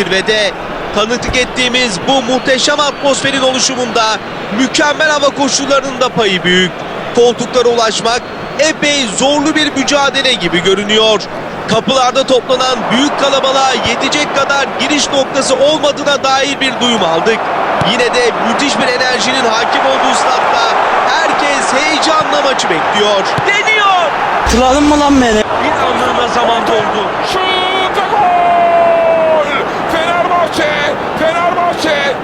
zirvede. Tanıklık ettiğimiz bu muhteşem atmosferin oluşumunda mükemmel hava koşullarının da payı büyük. Koltuklara ulaşmak epey zorlu bir mücadele gibi görünüyor. Kapılarda toplanan büyük kalabalığa yetecek kadar giriş noktası olmadığına dair bir duyum aldık. Yine de müthiş bir enerjinin hakim olduğu statta herkes heyecanla maçı bekliyor. Deniyor! Hatırladın mı lan beni? Bir anlığına zaman doldu. Şut ve gol! Fenerbahçe! Fenerbahçe!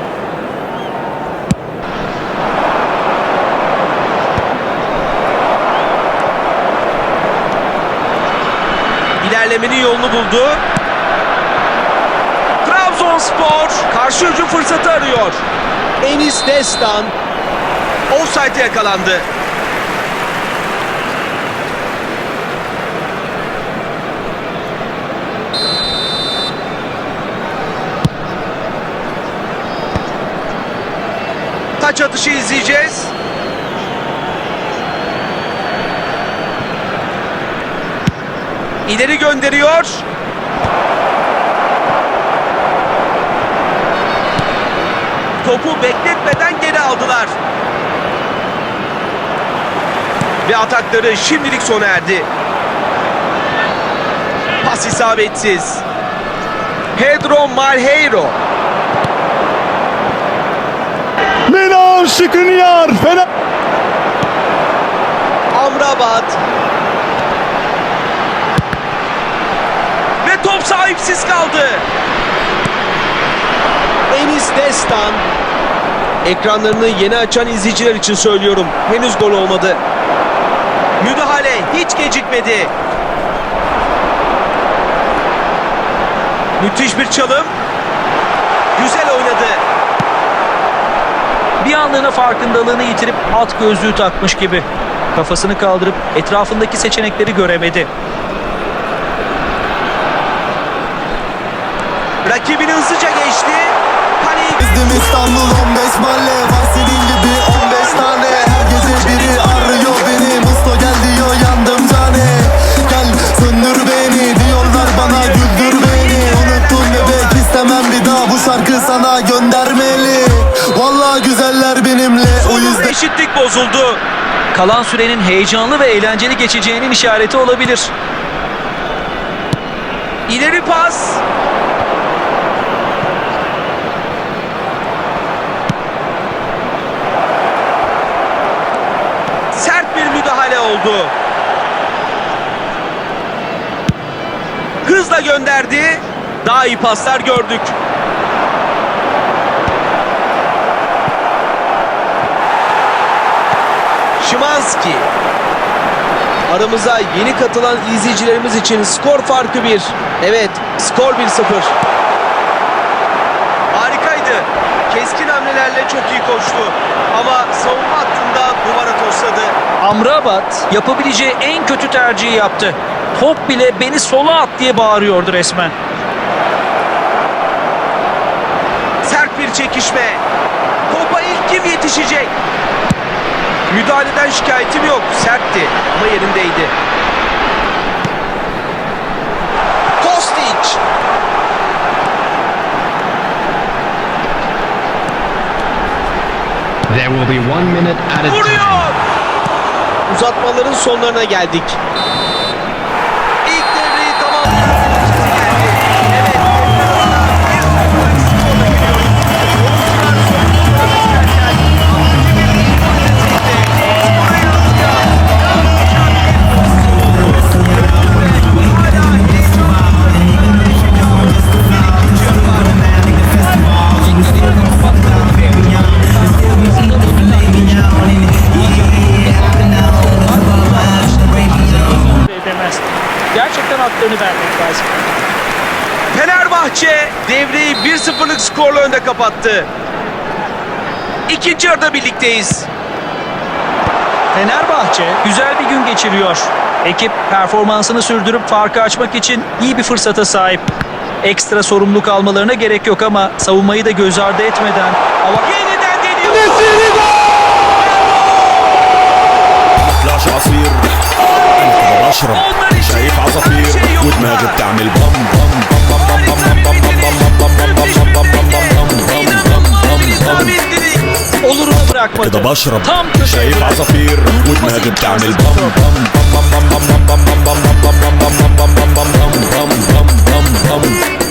İlerlemenin yolunu buldu. Trabzonspor karşı hücum fırsatı arıyor. Enis Destan offside'e yakalandı. Taç atışı izleyeceğiz. İleri gönderiyor. Topu bekletmeden geri aldılar. Ve atakları şimdilik sona erdi. Pas isabetsiz. Pedro Malheiro. Milan Skriniar Fener Amrabat. Ve top sahipsiz kaldı. Enis Destan. Ekranlarını yeni açan izleyiciler için söylüyorum. Henüz gol olmadı. Müdahale hiç gecikmedi. Müthiş bir çalım. Güzel oynadı. Bir anlığına farkındalığını yitirip alt gözlüğü takmış gibi. Kafasını kaldırıp etrafındaki seçenekleri göremedi. Rakibini hızlıca geçti. Kaleyi Bizim İstanbul 15 mahalle Var senin gibi 15 tane Her gece biri arıyor beni Musto gel diyor yandım cane Gel söndür beni Diyorlar bana güldür beni Unuttun bebek istemem bir daha Bu şarkı sana göndermeli Vallahi güzeller benimle O yüzden eşitlik bozuldu. Kalan sürenin heyecanlı ve eğlenceli geçeceğinin işareti olabilir. İleri pas. Sert bir müdahale oldu. Hızla gönderdi. Daha iyi paslar gördük. Şimanski. Aramıza yeni katılan izleyicilerimiz için skor farkı 1. Evet, skor 1-0. Harikaydı. Keskin hamlelerle çok iyi koştu. Ama savunma hattında duvara tosladı. Amrabat yapabileceği en kötü tercihi yaptı. Top bile beni sola at diye bağırıyordu resmen. Sert bir çekişme. Topa ilk kim yetişecek? Müdahaleden şikayetim yok. Sertti ama yerindeydi. Kostic. There will be one minute at a time. Vuruyor. Uzatmaların sonlarına geldik. devreyi 1-0'lık skorla önde kapattı. İkinci yarıda birlikteyiz. Fenerbahçe güzel bir gün geçiriyor. Ekip performansını sürdürüp farkı açmak için iyi bir fırsata sahip. Ekstra sorumluluk almalarına gerek yok ama savunmayı da göz ardı etmeden... Ama yeniden deniyor. Onlar için كده بشرب شايف عصافير ودماغي بتعمل بام بام بام بام بام بام بام بام بام بام بام بام بام بام بام بام بام بام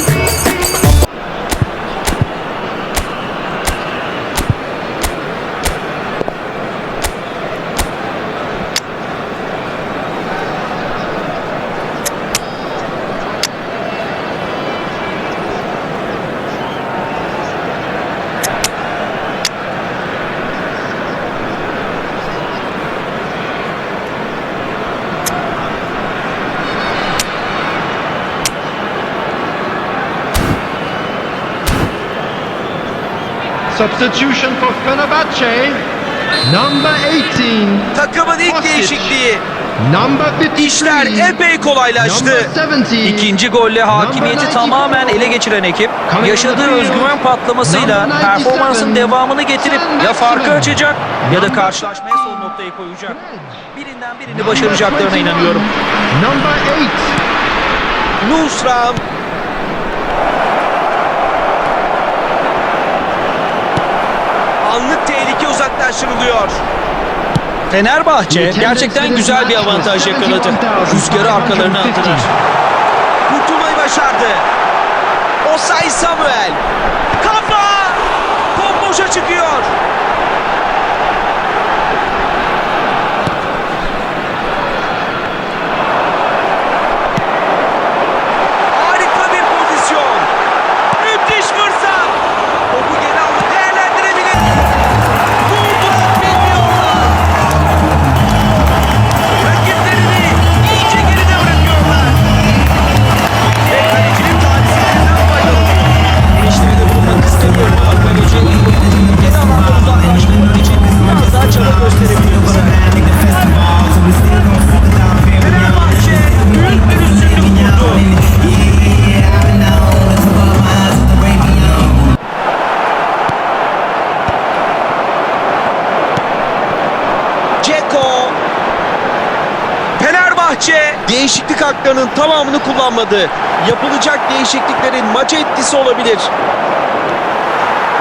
Substitution for Fenerbahce. Number 18. Takımın ilk Kostic. değişikliği. Number 53. İşler epey kolaylaştı. Number 70. İkinci golle hakimiyeti tamamen ele geçiren ekip yaşadığı özgüven patlamasıyla performansın devamını getirip ya farkı açacak ya da karşılaşmaya son noktayı koyacak. Birinden birini başaracaklarına inanıyorum. Number 8. Nusram. Uzaklaştırılıyor. Fenerbahçe gerçekten güzel bir avantaj yakaladı. Rüzgarı arkalarına attılar. Kurtulmayı başardı. Osay Samuel. Değişiklik haklarının tamamını kullanmadı. Yapılacak değişikliklerin maça etkisi olabilir.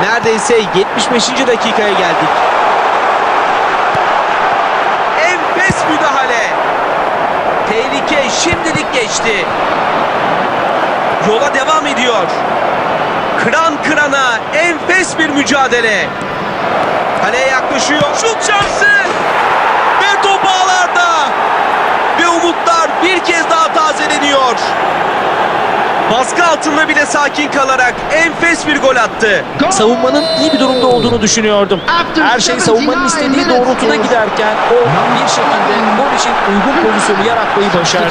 Neredeyse 75. dakikaya geldik. Enfes müdahale. Tehlike şimdilik geçti. Yola devam ediyor. Kıran kırana enfes bir mücadele. Kaleye yaklaşıyor. Şut şansı. Ve top ağlarda. Ve umutlar bir kez daha tazeleniyor. Baskı altında bile sakin kalarak enfes bir gol attı. Savunmanın iyi bir durumda olduğunu düşünüyordum. Her şey savunmanın istediği doğrultuda giderken o bir şekilde gol için uygun pozisyonu yaratmayı başardı.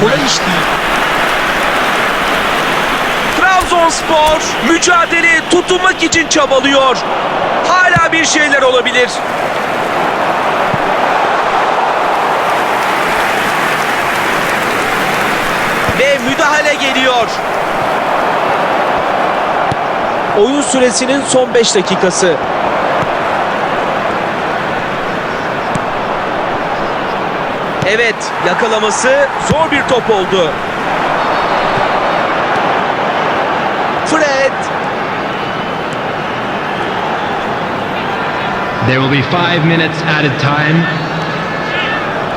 Kolay iş değil. Trabzonspor mücadeleye tutunmak için çabalıyor. Hala bir şeyler olabilir. Ve müdahale geliyor. Oyun süresinin son 5 dakikası. Evet, yakalaması zor bir top oldu. Fred There will be five minutes added time.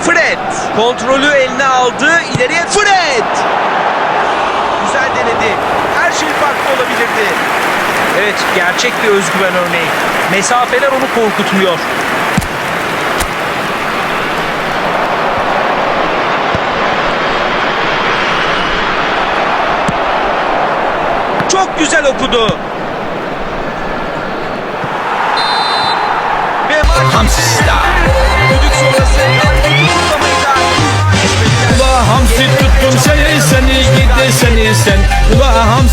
Fred kontrolü eline aldı. ileriye Fred. Denedi. Her şey farklı olabilirdi. Evet gerçek bir özgüven örneği. Mesafeler onu korkutmuyor. Çok güzel okudu.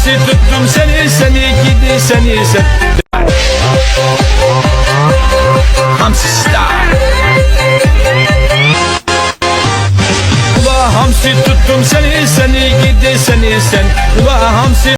Hamsi tuttum seni seni gidi seni sen Hamsi star Ula hamsi tuttum seni seni gidi seni sen. Ula hamsi